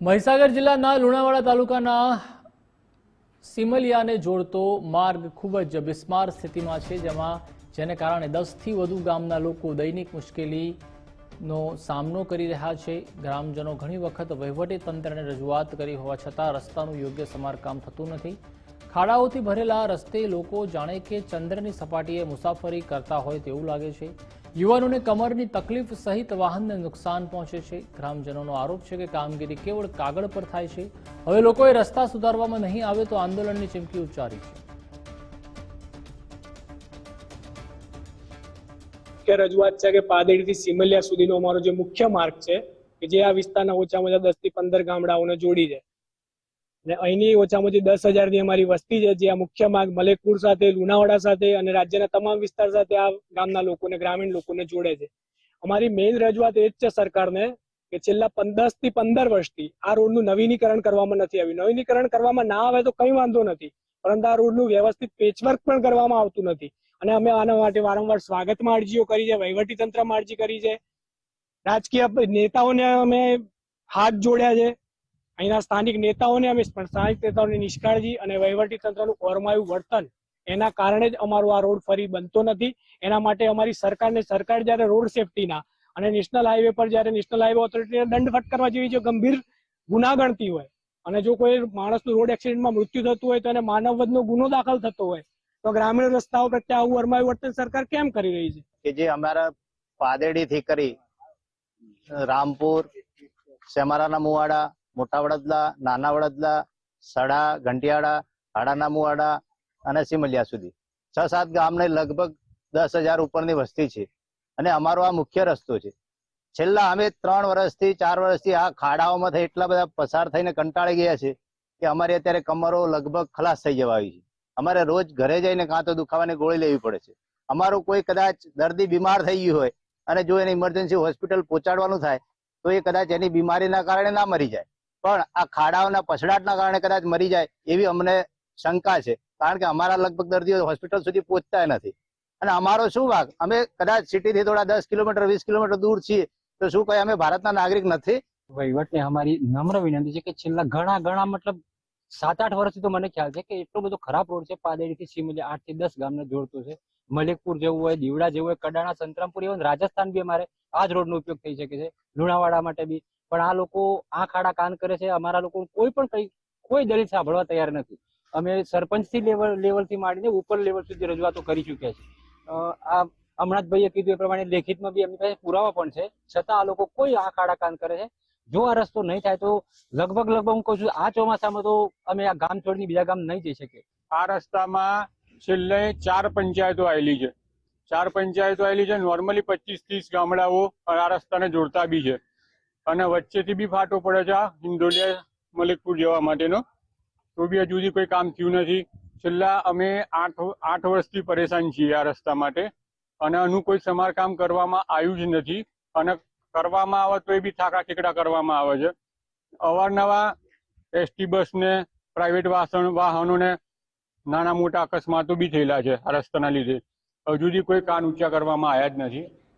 મહીસાગર જિલ્લાના લુણાવાડા તાલુકાના સિમલિયાને જોડતો માર્ગ ખૂબ જ બિસ્માર સ્થિતિમાં છે, જેમાં જેને કારણે દસથી વધુ ગામના લોકો દૈનિક મુશ્કેલીનો સામનો કરી રહ્યા છે. ગ્રામજનો ઘણી વખત વહીવટી તંત્રને રજૂઆત કરી હોવા છતાં રસ્તાનું યોગ્ય સમારકામ થતું નથી. ખાડાઓથી ભરેલા રસ્તે લોકો જાણે કે ચંદ્રની સપાટીએ મુસાફરી કરતા હોય તેવું લાગે છે. યુવાનોને કમરની તકલીફ સહિત વાહનને નુકસાન પહોંચે છે. ગ્રામજનોનો આરોપ છે કે કામગીરી કેવળ કાગળ પર થાય છે. હવે લોકોએ રસ્તા સુધારવામાં નહીં આવે તો આંદોલનની ચીમકી ઉચ્ચારી છે. મુખ્ય રજૂઆત છે કે પાદડીથી સિમલિયા સુધીનો અમારો જે મુખ્ય માર્ગ છે, કે જે આ વિસ્તારના ઓછામાં ઓછા દસથી પંદર ગામડાઓને જોડી છે અને અહીંની ઓછામાં ઓછી દસ હજારની અમારી વસ્તી છે, જે આ મુખ્ય માર્ગ મલેકપુર સાથે, લુણાવાડા સાથે અને રાજ્યના તમામ વિસ્તાર સાથે આ ગામના લોકોને, ગ્રામીણ લોકોને જોડે છે. અમારી મેઇન રજૂઆત એ જ છે સરકારને કે છેલ્લા દસથી પંદર વર્ષથી આ રોડનું નવીનીકરણ કરવામાં નથી આવ્યું. નવીનીકરણ કરવામાં ના આવે તો કઈ વાંધો નથી. પરંતુ આ રોડનું વ્યવસ્થિત પેચવર્ક પણ કરવામાં આવતું નથી. અને અમે આના માટે વારંવાર સ્વાગતમાં અરજીઓ કરી છે વહીવટી તંત્રમાં અરજી કરી છે. રાજકીય નેતાઓને અમે હાથ જોડ્યા છે. અહીંના સ્થાનિક નેતાઓને અમે સ્થાનિક નેતાઓની નિષ્કાળજી અને વહીવટી તંત્રનું ઓરમાયું વર્તન, એના કારણે જ અમારો આ રોડ ફરી બનતો નથી. એના માટે અમારી સરકારને, સરકાર જ્યારે રોડ સેફટીના અને નેશનલ હાઈવે પર જ્યારે નેશનલ હાઈવે ઓથોરિટીને દંડ ફટકારવા જેવી જો ગંભીર ગુના ગણતી હોય અને જો કોઈ માણસનું રોડ એક્સિડન્ટમાં મૃત્યુ થતું હોય તો એને માનવવધનો ગુનો દાખલ થતો હોય તો ગ્રામીણ રસ્તાઓ પ્રત્યે આવું અરમાયું વર્તન સરકાર કેમ કરી રહી છે? કે જે અમારા પાદેડી થી કરી રામપુર, સેમારાના મુવાડા, મોટા વડદલા, નાના વડદલા, સડા, ઘંટિયાળા, હાડાના મુવાડા અને સિમલિયા સુધી. છ સાત ગામને લગભગ દસ હજાર ઉપરની વસ્તી છે. અને અમારો આ મુખ્ય રસ્તો છે. છેલ્લા અમે ત્રણ વર્ષથી, ચાર વર્ષથી આ ખાડાઓમાંથી એટલા બધા પસાર થઈને કંટાળી ગયા છે કે અમારી અત્યારે કમરો લગભગ ખલાસ થઈ જવા આવી છે. અમારે રોજ ઘરે જઈને કાં તો દુખાવાની ગોળી લેવી પડે છે. અમારું કોઈ કદાચ દર્દી બીમાર થઈ ગયું હોય અને જો એને ઇમરજન્સી હોસ્પિટલ પહોંચાડવાનું થાય, તો એ કદાચ એની બીમારીના કારણે ના મરી જાય. પણ આ ખાડાઓના પછડાટના કારણે કદાચ મરી જાય એવી અમને શંકા છે. કારણ કે અમારા લગભગ દર્દીઓ હોસ્પિટલ સુધી પહોંચતા નથી. અને અમારો શું ભાગ? અમે કદાચ સિટીથી થોડા દસ કિલોમીટર, વીસ કિલોમીટર દૂર છીએ, તો શું કઈ અમે ભારતના નાગરિક નથી? વહીવટને અમારી નમ્ર વિનંતી છે કે છેલ્લા ઘણા ઘણા મતલબ સાત આઠ વર્ષથી તો મને ખ્યાલ છે કે એટલો બધો ખરાબ રોડ છે પાદેડીથી સિમલી આઠથી દસ ગામને જોડતો છે. મલિકપુર જેવું હોય, દીવડા જેવું હોય, કડાણા, સંતરામપુર એવું રાજસ્થાન બી અમારે આ જ રોડનો ઉપયોગ થઈ શકે છે. લુણાવાડા માટે બી. પણ આ લોકો આ ખાડા કાન કરે છે, અમારા લોકો કોઈ પણ કઈ, કોઈ દલીલ સાંભળવા તૈયાર નથી. અમે સરપંચથી લેવલ, લેવલથી માંડીને ઉપર લેવલ સુધી રજૂઆતો કરી ચૂક્યા છે. આ હમણાં જ ભાઈએ કીધું એ પ્રમાણે લેખિતમાં બી એમની પાસે પુરાવા પણ છે. છતાં આ લોકો કોઈ આ ખાડા કાન કરે છે. જો આ રસ્તો નહીં થાય તો લગભગ લગભગ હું કહું છું, આ ચોમાસામાં તો અમે આ ગામ છોડીને બીજા ગામ નહીં જઈ શકીએ. આ રસ્તામાં છેલ્લે ચાર પંચાયતો આવેલી છે. ચાર પંચાયતો આવેલી છે નોર્મલી પચીસ ત્રીસ ગામડાઓ આ રસ્તાને જોડતા બી છે. અને વચ્ચેથી બી ફાટો પડે છે, આ મલિકપુર જવા માટેનો. તો બી હજુ સુધી કોઈ કામ થયું નથી. છેલ્લા અમે આઠ આઠ વર્ષથી પરેશાન છીએ આ રસ્તા માટે. અને આનું કોઈ સમારકામ કરવામાં આવ્યું જ નથી. અને કરવામાં આવે તો એ બી થાકા ઠીકડા કરવામાં આવે છે. અવારનવાર એસટી બસને પ્રાઇવેટ વાહન વાહનોને નાના મોટા અકસ્માતો બી થયેલા છે આ રસ્તાના લીધે. હજુ સુધી કોઈ કાન ઊંચા કરવામાં આવ્યા જ નથી.